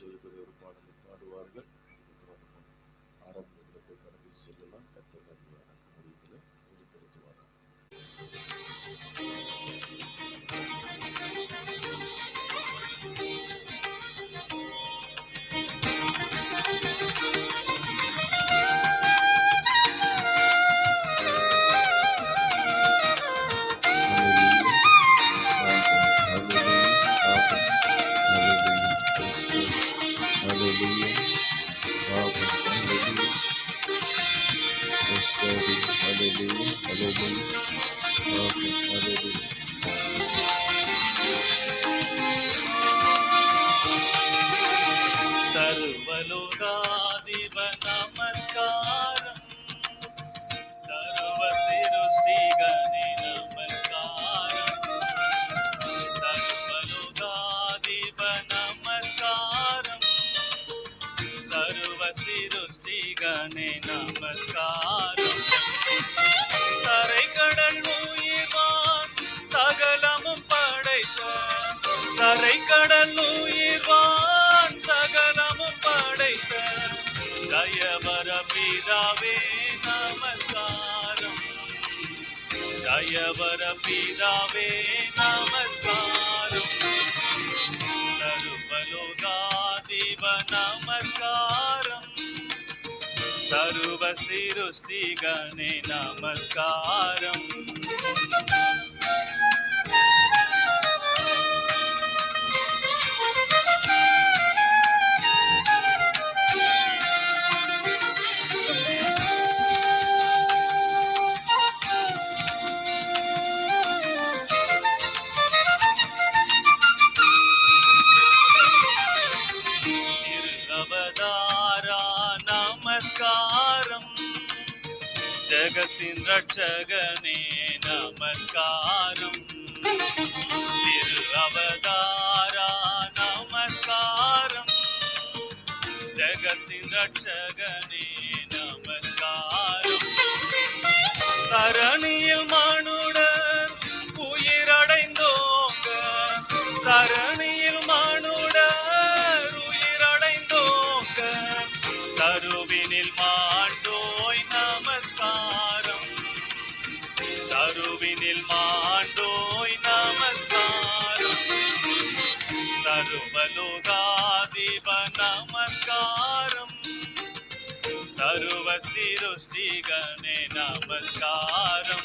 செய்யக்கூடிய ஒரு பாடலை பாடுவார்கள். அதுக்கப்புறம் நம்ம ஆரம்பத்தில் போய் கடந்து செல்லலாம். கத்தர்கள் சிருஷ்டிகனே நமஸ்காரம் தரை கடல் உயிர்வான் சகலமும் படைத்த தரை கடல் உயிர்வான் சகலமும் படைத்த தயவர பிதாவே நமஸ்காரம் దయవర పీరావే నమస్కారం. సర్వలోకాదివ నమస్కారం. సర్వ సృష్టిగణే నమస్కారం. ജഗത്തിൻ രക്ഷകനേ നമസ്കാരം. തിരു അവതാര നമസ്കാരം. ജഗത്തിൻ രക്ഷകനേ നമസ്കാരം. തരണിയിൽ മാ సర్వలోకాధిప నమస్కారం సర్వ సృష్టిగణే నమస్కారం.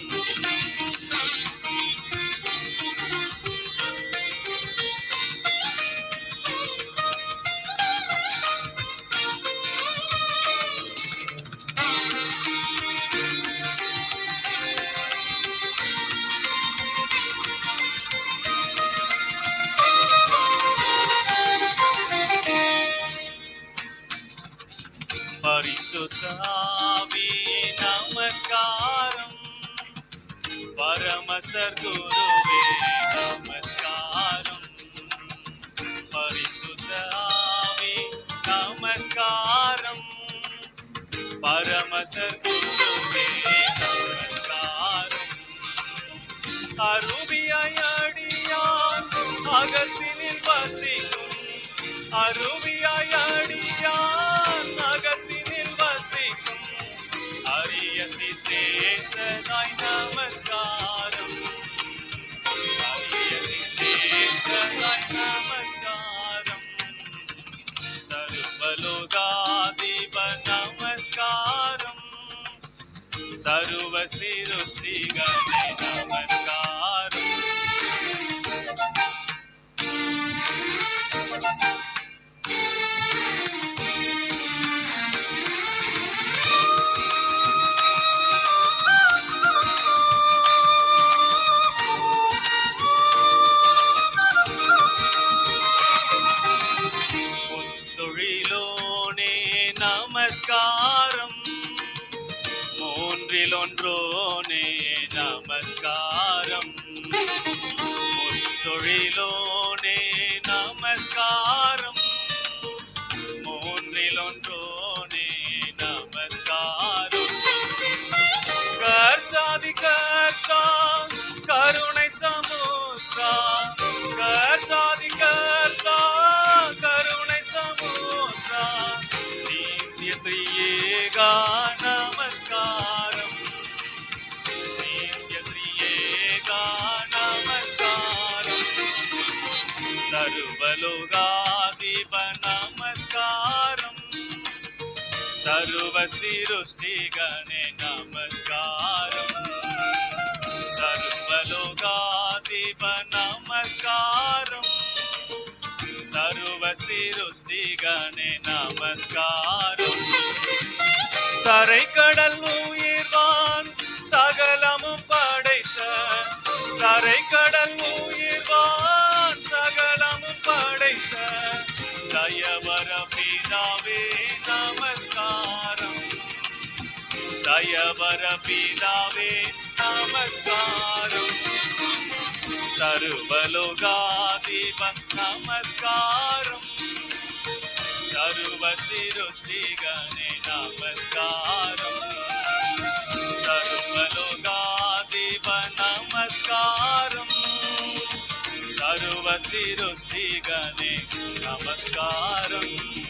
பரிசுத்தாவி நமஸ்காரம். பரமசர் குருவே நமஸ்காரம். பரிசுத்தாவி நமஸ்காரம். பரமசர் குருவே நமஸ்காரம். அருவியாயடியான் அகத்தினில் வசிக்கும். அருவியாய స్థుతులుగా నమస్కారం. సర్వ సృష్టిగా నమస్కారం. நமஸ்காரம். மூன்றில் ஒன்றோனே நமஸ்காரம். முத்தொழிலோனே நமஸ்காரம். மூன்றில் ஒன்றோனே நமஸ்காரம். கர்த்தாதி கர்த்தா கருணை சமுத்ரா సర్వలోగా నమస్కారం. నిత్యత్రియేగా నమస్కారం. సర్వలోగా నమస్కారం. సర్వ సృష్టిగణే నమస్కారం. సర్వలోకాధిప నమస్కారం. సర్వ సృష్టిగణే నమస్కారం. தரை கடல் உயிர்வான் சகலமும் படைத்த. தரை கடல் உயிர்வான் சகலமும் படைத்த. தயவர பிதாவே நமஸ்காரம். தயவர பிதாவே நமஸ்காரம். சர்வலோகாதிப நமஸ்காரம். சர்வ சிருஷ்டிகணே నమస్కారం. సర్వలోకాదివ నమస్కారం. సర్వ సృష్టిగణే నమస్కారం.